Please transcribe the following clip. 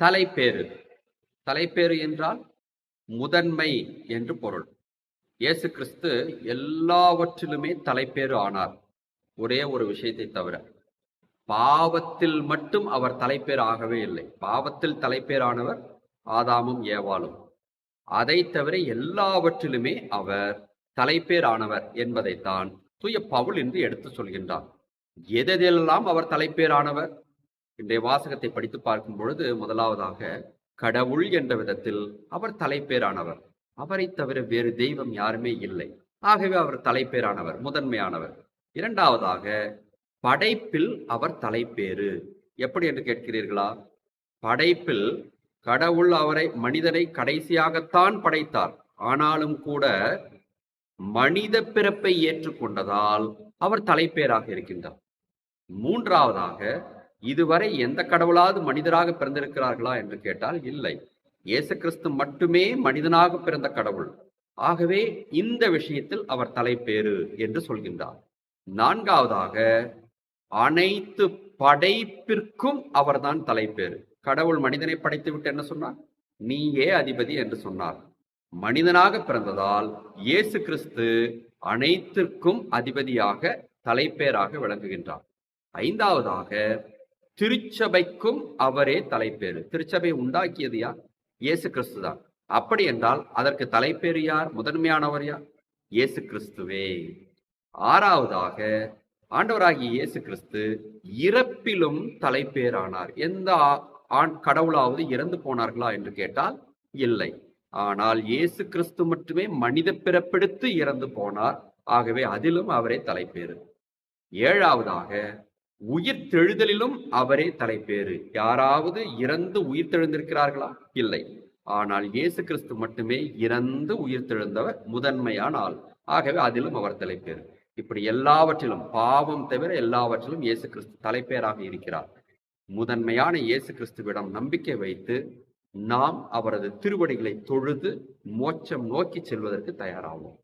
தலைப்பேறு. தலைப்பேறு என்றால் முதன்மை என்று பொருள். இயேசு கிறிஸ்து எல்லாவற்றிலுமே தலைப்பேறு ஆனார். ஒரே ஒரு விஷயத்தை தவிர. பாவத்தில் மட்டும் அவர் தலைப்பேர் ஆகவே இல்லை. பாவத்தில் தலைப்பேரானவர் ஆதாமும் ஏவாளும். அதை தவிர எல்லாவற்றிலுமே அவர் தலைப்பேரானவர் என்பதைத்தான் தூய பவுல் என்று எடுத்து சொல்கின்றார் எதெல்லாம் அவர் தலைப்பேரானவர் இன்றைய வாசகத்தை படித்து பார்க்கும் பொழுது முதலாவதாக கடவுள் என்ற விதத்தில் அவர் தலைப்பேரானவர் அவரை தவிர வேறு தெய்வம் யாருமே இல்லை. ஆகவே அவர் தலைப்பேரானவர் முதன்மையானவர். இரண்டாவதாக படைப்பில் அவர் தலைப்பேறு. எப்படி என்று கேட்கிறீர்களா? படைப்பில் கடவுள் அவரை மனிதனை கடைசியாகத்தான் படைத்தார். ஆனாலும் கூட மனித பிறப்பை ஏற்றுக்கொண்டதால் அவர் தலைப்பேராக இருக்கின்றார். மூன்றாவதாக இதுவரை எந்த கடவுளாவது மனிதராக பிறந்திருக்கிறார்களா என்று கேட்டால் இல்லை. இயேசு கிறிஸ்து மட்டுமே மனிதனாக பிறந்த கடவுள். ஆகவே இந்த விஷயத்தில் அவர் தலைப்பேறு என்று சொல்கின்றார். நான்காவதாக அனைத்து படைப்பிற்கும் அவர்தான் தலைப்பேறு. கடவுள் மனிதனை படைத்து விட்டு என்ன சொன்னார்? நீயே அதிபதி என்று சொன்னார். மனிதனாக பிறந்ததால் இயேசு கிறிஸ்து அனைத்திற்கும் அதிபதியாக தலைப்பேராக விளங்குகின்றார். ஐந்தாவதாக திருச்சபைக்கும் அவரே தலைப்பேறு. திருச்சபை உண்டாக்கியது யார்? இயேசு கிறிஸ்து தான். அப்படி என்றால் அதற்கு தலைப்பேறு யார்? முதன்மையானவர் யார்? இயேசு கிறிஸ்துவே. ஆறாவதாக ஆண்டவராகிய இயேசு கிறிஸ்து இறப்பிலும் தலைப்பேரானார் எந்த ஆ- ஆண் கடவுளாவது இறந்து போனார்களா என்று கேட்டால் இல்லை. ஆனால் இயேசு கிறிஸ்து மட்டுமே மனித பிறப்பெடுத்து இறந்து போனார். ஆகவே அதிலும் அவரே தலைப்பேறு. ஏழாவதாக உயிர் தெழுதலிலும் அவரே தலைப்பேறு. யாராவது இறந்து உயிர் தெழுந்திருக்கிறார்களா? இல்லை. ஆனால் இயேசு கிறிஸ்து மட்டுமே இறந்து உயிர் தெழுந்தவர் முதன்மையான ஆள் ஆகவே அதிலும் அவர் தலைப்பேறு. இப்படி எல்லாவற்றிலும் பாவம் தவிர எல்லாவற்றிலும் இயேசு கிறிஸ்து தலைப்பேராக இருக்கிறார். முதன்மையான இயேசு கிறிஸ்துவிடம் நம்பிக்கை வைத்து நாம் அவரது திருவடிகளை தொழுது மோட்சம் நோக்கி செல்வதற்கு தயாராகும்